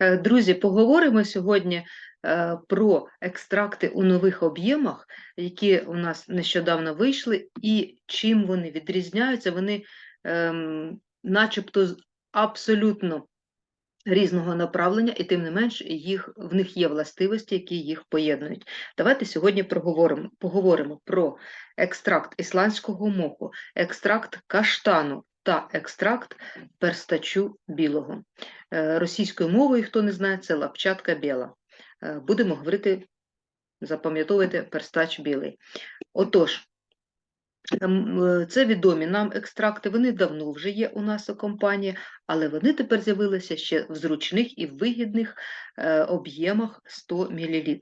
Е, Друзі, поговоримо сьогодні е, про екстракти у нових об'ємах, які у нас нещодавно вийшли, і чим вони відрізняються. Вони ем, начебто абсолютно різного направлення, і тим не менш їх, в них є властивості, які їх поєднують. Давайте сьогодні проговоримо, поговоримо про екстракт ісландського моху, екстракт каштану та екстракт перстачу білого. Е, Російською мовою, хто не знає, це лапчатка біла. Е, Будемо говорити, запам'ятовуйте перстач білий. Отож, це відомі нам екстракти, вони давно вже є у нас у компанії, але вони тепер з'явилися ще в зручних і вигідних е, об'ємах 100 мл.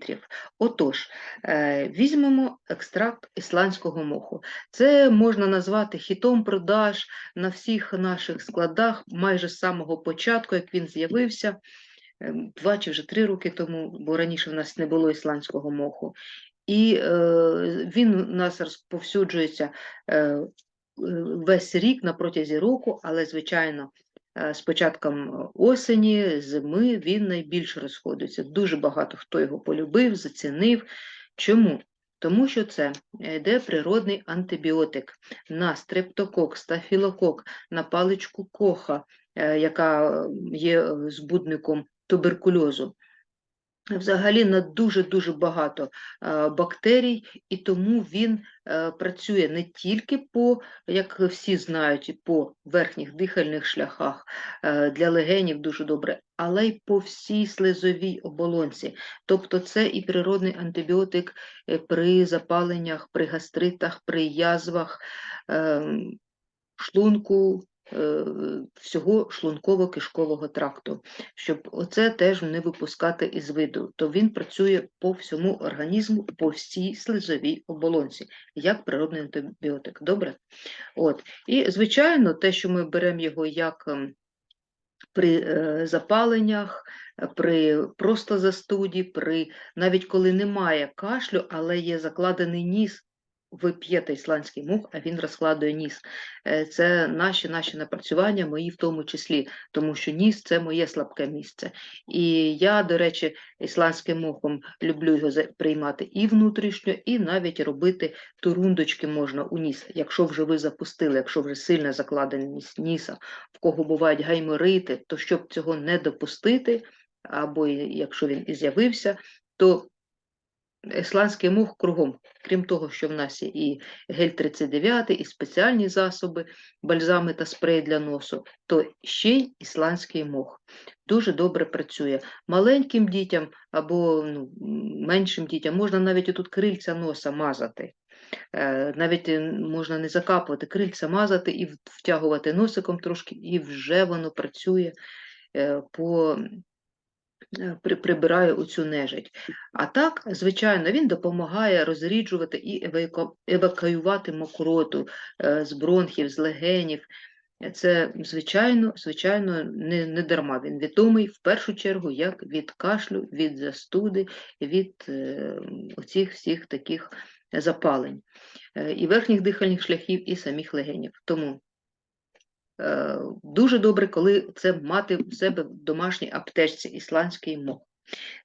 Отож, е, візьмемо екстракт ісландського моху. Це можна назвати хітом продаж на всіх наших складах майже з самого початку, як він з'явився. ем, Два чи вже три роки тому, бо раніше в нас не було ісландського моху. І е, він у нас розповсюджується е, весь рік на протязі року, але, звичайно, е, з початком осені, зими він найбільше розходиться. Дуже багато хто його полюбив, зацінив. Чому? Тому що це йде природний антибіотик на стрептокок, стафілокок, на паличку коха, яка є збудником туберкульозу. Взагалі на дуже-дуже багато е, бактерій, і тому він е, працює не тільки по, як всі знають, по верхніх дихальних шляхах е, для легенів дуже добре, але й по всій слизовій оболонці. Тобто це і природний антибіотик при запаленнях, при гастритах, при язвах ем, шлунку, всього шлунково-кишкового тракту, щоб оце теж не випускати із виду, то він працює по всьому організму, по всій слизовій оболонці, як природний антибіотик. Добре? От. І, звичайно, те, що ми беремо його як ем, при е, запаленнях, е, при просто застуді, при навіть коли немає кашлю, але є закладений ніс, ви п'єте ісландський мух, а він розкладує ніс. Е, Це наші наші напрацювання, мої в тому числі, тому що ніс це моє слабке місце. І я, до речі, ісландським мухом люблю його приймати і внутрішньо, і навіть робити турундочки можна у ніс. Якщо вже ви запустили, якщо вже сильна закладеність ніса, в кого бувають гайморити, то щоб цього не допустити, або якщо він і з'явився, то ісландський мух кругом. Крім того, що в нас є і гель 39, і спеціальні засоби, бальзами та спрей для носу, то ще й ісландський мох. Дуже добре працює. Маленьким дітям або ну, меншим дітям можна навіть отут крильця носа мазати. Е, Навіть можна не закапувати, крильця мазати і втягувати носиком трошки, і вже воно працює е, по прибирає оцю нежить. А так, звичайно, він допомагає розріджувати і евакуювати мокроту е, з бронхів, з легенів. Е, Це, звичайно, звичайно, не, не дарма. Він відомий в першу чергу як від кашлю, від застуди, від е, оцих всіх таких запалень е, і верхніх дихальних шляхів, і самих легенів. Тому Е, Дуже добре, коли це мати в себе в домашній аптечці ісландський мох.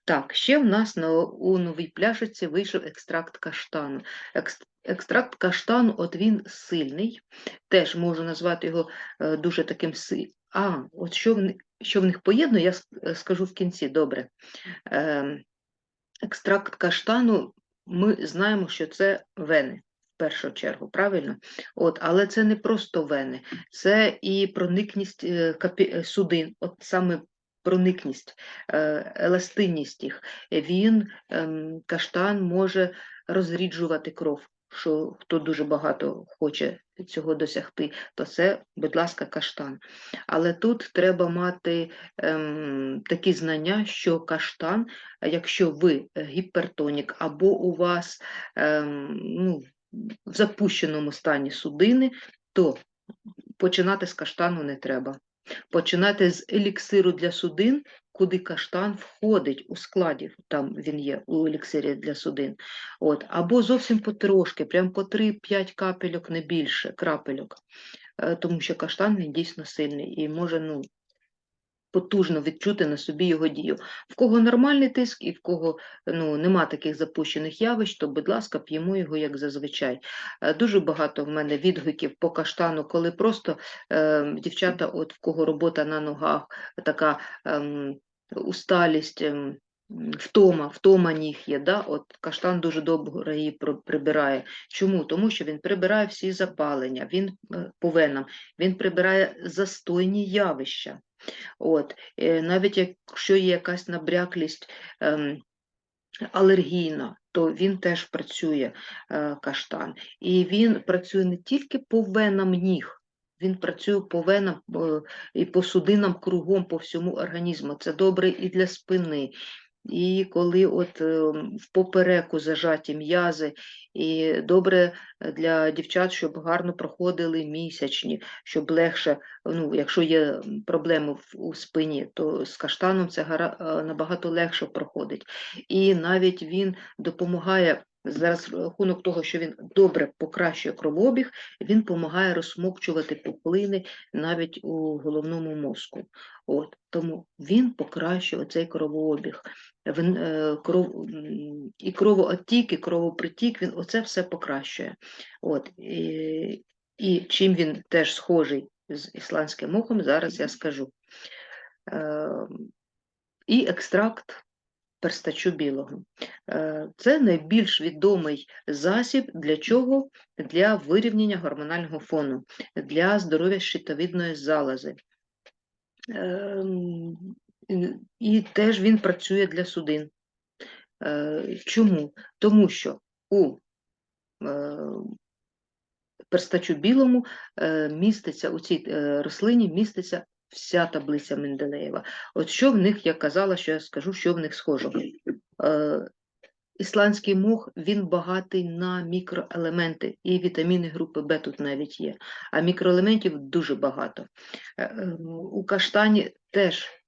Так, ще в нас на, у новій пляшиці вийшов екстракт каштану. Екс- Екстракт каштану, от він сильний, теж можу назвати його е, дуже таким сильним. А, от що в, що в них поєднує, я е, скажу в кінці, добре. Ем, екстракт каштану, ми знаємо, що це вени першу чергу, правильно? От, але це не просто вени, це і проникність е, е, судин, от саме проникність, е, еластинність їх. Він, ем, каштан, може розріджувати кров. Що хто дуже багато хоче цього досягти, то це, будь ласка, каштан. Але тут треба мати ем, такі знання, що каштан, якщо ви гіпертонік або у вас ем, ну, в запущеному стані судини, то починати з каштану не треба. Починати з еліксиру для судин, куди каштан входить у складі, там він є у еліксирі для судин. От, або зовсім потрошки, прям по 3-5 капельок, не більше крапельок, Е, тому що каштан він дійсно сильний і може ну, потужно відчути на собі його дію. В кого нормальний тиск і в кого ну, нема таких запущених явищ, то, будь ласка, п'ємо його як зазвичай. Е, Дуже багато в мене відгуків по каштану, коли просто е, дівчата, от в кого робота на ногах, така ем, усталість. м, Втома, втома ніг є, да? от каштан дуже добре її прибирає. Чому? Тому що він прибирає всі запалення, він е, по він прибирає застойні явища. От, е, навіть якщо є якась набряклість ем, алергійна, то він теж працює е, каштан. І він працює не тільки по венам ніг, він працює по венам е, і по судинам кругом, по всьому організму. Це добре і для спини. І коли от е, в попереку зажаті м'язи, і добре для дівчат, щоб гарно проходили місячні, щоб легше, ну, якщо є проблеми у спині, то з каштаном це е, набагато легше проходить. І навіть він допомагає. За рахунок того, що він добре покращує кровообіг, він допомагає розсмокчувати пухлини навіть у головному мозку. От, тому він покращує цей кровообіг. Він, е, кров, і кровооттік, і кровопритік, він оце все покращує. От, і, і чим він теж схожий з ісландським мохом, зараз я скажу. Е, і екстракт перстачу білого. Е, Це найбільш відомий засіб для чого? Для вирівняння гормонального фону, для здоров'я щитовідної залози. Ем, і- теж він працює для судин. Е, Чому? Тому що у е, перстачу білому міститься у цій рослині міститься вся таблиця Менделеєва. От що в них, я казала, що я скажу, що в них схожого. Е, Ісландський мох він багатий на мікроелементи, і вітаміни групи Б тут навіть є. А мікроелементів дуже багато. Е, е, У каштані теж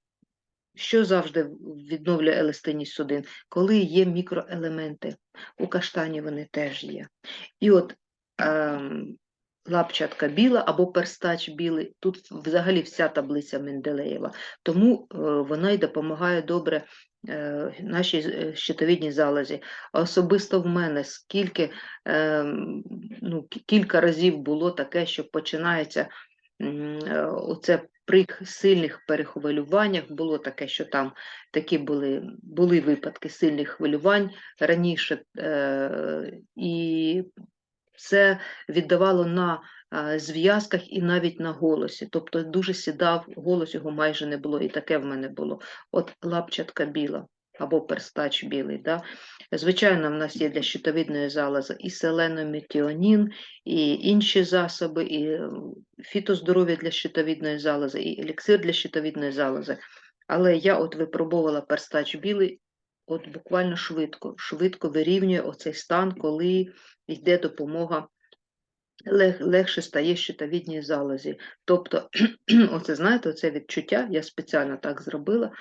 що завжди відновлює еластичність судин, коли є мікроелементи. У каштані вони теж є. І от ем, лапчатка біла або перстач білий, тут взагалі вся таблиця Менделеєва. Тому е, вона й допомагає добре е, нашій е, щитовідній залозі. Особисто в мене скільки ну, кілька разів було таке, що починається оце при сильних перехвилюваннях було таке, що там такі були, були випадки сильних хвилювань раніше, е, і це віддавало на е, зв'язках і навіть на голосі. Тобто дуже сідав, голос його майже не було, і таке в мене було. От лапчатка біла або перстач білий. Да? Звичайно, в нас є для щитовідної залози і селеномітіонін, і інші засоби, і фітоздоров'я для щитовідної залози, і еліксир для щитовідної залози. Але я от випробувала перстач білий, от буквально швидко, швидко вирівнює оцей стан, коли йде допомога, лег, легше стає щитовідній залозі. Тобто, оце знаєте, оце відчуття, я спеціально так зробила,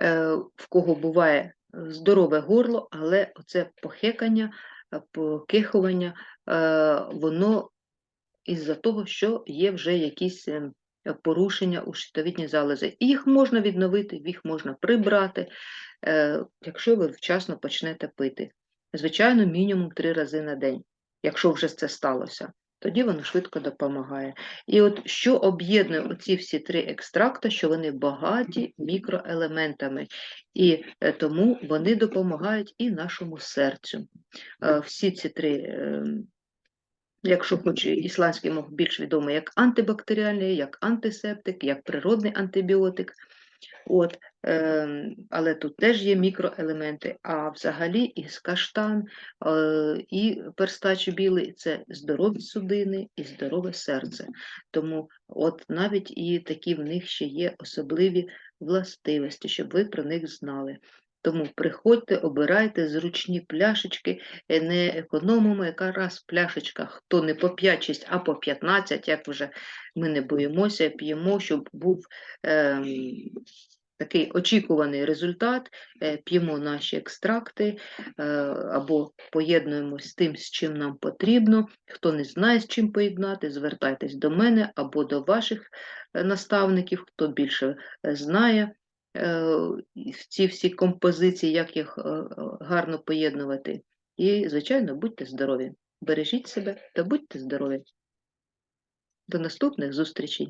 е, в кого буває здорове горло, але оце похекання, е, покихування, е, воно із-за того, що є вже якісь е, порушення у щитовідній залозі. І їх можна відновити, їх можна прибрати, е, якщо ви вчасно почнете пити. Звичайно, мінімум три рази на день, якщо вже це сталося. Тоді воно швидко допомагає. І от що об'єднує оці всі три екстракти, що вони багаті мікроелементами, і е, тому вони допомагають і нашому серцю. Е, Всі ці три е, якщо хоч ісландський мох більш відомий як антибактеріальний, як антисептик, як природний антибіотик. От, е, але тут теж є мікроелементи, а взагалі із каштан е, і перстач білий це здорові судини і здорове серце. Тому от навіть і такі в них ще є особливі властивості, щоб ви про них знали. Тому приходьте, обирайте зручні пляшечки, е, не економимо, яка раз пляшечка, хто не по 5-6, а по 15, як вже ми не боїмося, п'ємо, щоб був ем, такий очікуваний результат, е, п'ємо наші екстракти е, або поєднуємось з тим, з чим нам потрібно. Хто не знає, з чим поєднати, звертайтесь до мене або до ваших е, наставників, хто більше е, знає е, ці всі композиції, як їх е, е, гарно поєднувати. І, звичайно, будьте здорові. Бережіть себе та будьте здорові. До наступних зустрічей!